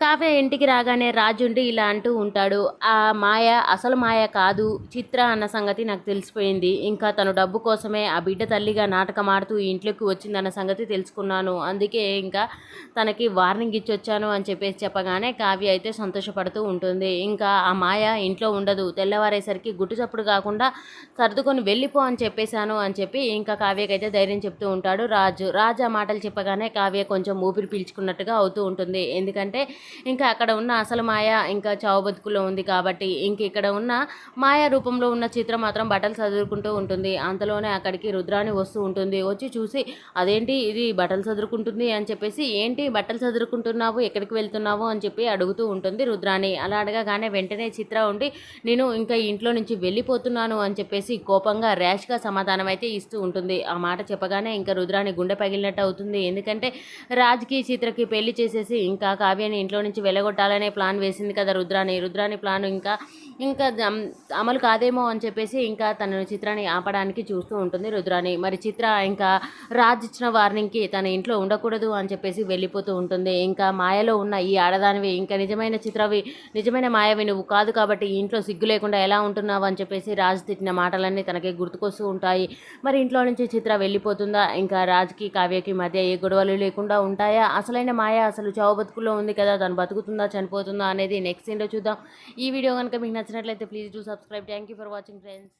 కావ్య ఇంటికి రాగానే రాజుండి ఇలా అంటూ ఉంటాడు ఆ మాయ అసలు మాయ కాదు చిత్ర అన్న సంగతి నాకు తెలిసిపోయింది. ఇంకా తను డబ్బు కోసమే ఆ బిడ్డ తల్లిగా నాటకం ఆడుతూ ఇంట్లోకి వచ్చిందన్న సంగతి తెలుసుకున్నాను. అందుకే ఇంకా తనకి వార్నింగ్ ఇచ్చి వచ్చాను అని చెప్పేసి చెప్పగానే కావ్య అయితే సంతోషపడుతూ ఉంటుంది. ఇంకా ఆ మాయ ఇంట్లో ఉండదు. తెల్లవారేసరికి గుట్టుచప్పుడు కాకుండా సర్దుకొని వెళ్ళిపో అని చెప్పేశాను అని చెప్పి ఇంకా కావ్యకైతే ధైర్యం చెప్తూ ఉంటాడు రాజు. రాజు ఆ మాటలు చెప్పగానే కావ్య కొంచెం ఊపిరి పీల్చుకున్నట్టుగా అవుతూ ఉంటుంది. ఎందుకంటే ఇంకా అక్కడ ఉన్న అసలు మాయ ఇంకా చావు బతుకులో ఉంది కాబట్టి ఇంక ఇక్కడ ఉన్న మాయ రూపంలో ఉన్న చిత్రం మాత్రం బట్టలు చదువుకుంటూ ఉంటుంది. అంతలోనే అక్కడికి రుద్రాణి వస్తూ ఉంటుంది. వచ్చి చూసి అదేంటి ఇది బట్టలు చదువుకుంటుంది అని చెప్పేసి ఏంటి బట్టలు చదువుకుంటున్నావు ఎక్కడికి వెళ్తున్నావు? అని చెప్పి అడుగుతూ ఉంటుంది రుద్రాణి. అలా అడగగానే వెంటనే చిత్ర ఉండి నేను ఇంకా ఇంట్లో నుంచి వెళ్ళిపోతున్నాను అని చెప్పేసి కోపంగా ర్యాష్గా సమాధానం అయితే ఇస్తూ ఉంటుంది. ఆ మాట చెప్పగానే ఇంకా రుద్రాని గుండె పగిలినట్టు అవుతుంది. ఎందుకంటే రాజ్కి చిత్రకి పెళ్ళి చేసేసి ఇంకా కావ్యాన్ని ఇంట్లో నుంచి వెళ్ళగొట్టాలనే ప్లాన్ వేసింది కదా రుద్రాణి రుద్రాణి ప్లాన్ ఇంకా ఇంకా అమలు కాదేమో అని చెప్పేసి ఇంకా తన చిత్రాన్ని ఆపడానికి చూస్తూ ఉంటుంది రుద్రాణి. మరి చిత్ర ఇంకా రాజ్ ఇచ్చిన వార్నింగ్కి తన ఇంట్లో ఉండకూడదు అని చెప్పేసి వెళ్ళిపోతూ ఉంటుంది. ఇంకా మాయలో ఉన్న ఈ ఆడదానివి ఇంకా నిజమైన చిత్రవి నిజమైన మాయవి నువ్వు కాదు కాబట్టి ఈ ఇంట్లో సిగ్గు లేకుండా ఎలా ఉంటున్నావు అని చెప్పేసి రాజ్ తిట్టిన మాటలన్నీ తనకి గుర్తుకొస్తూ ఉంటాయి. మరి ఇంట్లో నుంచి చిత్ర వెళ్ళిపోతుందా? ఇంకా రాజ్కి కావ్యకి మధ్య ఏ గొడవలు లేకుండా ఉంటాయా? అసలైన మాయ అసలు చావు బతుకులో ఉంది కదా? తను బతుకుతుందా? చనిపోతుందా? అనేది నెక్స్ట్ ఏంటో చూద్దాం. ఈ వీడియో కనుక మీకు నచ్చినట్లయితే please do subscribe thank you for watching friends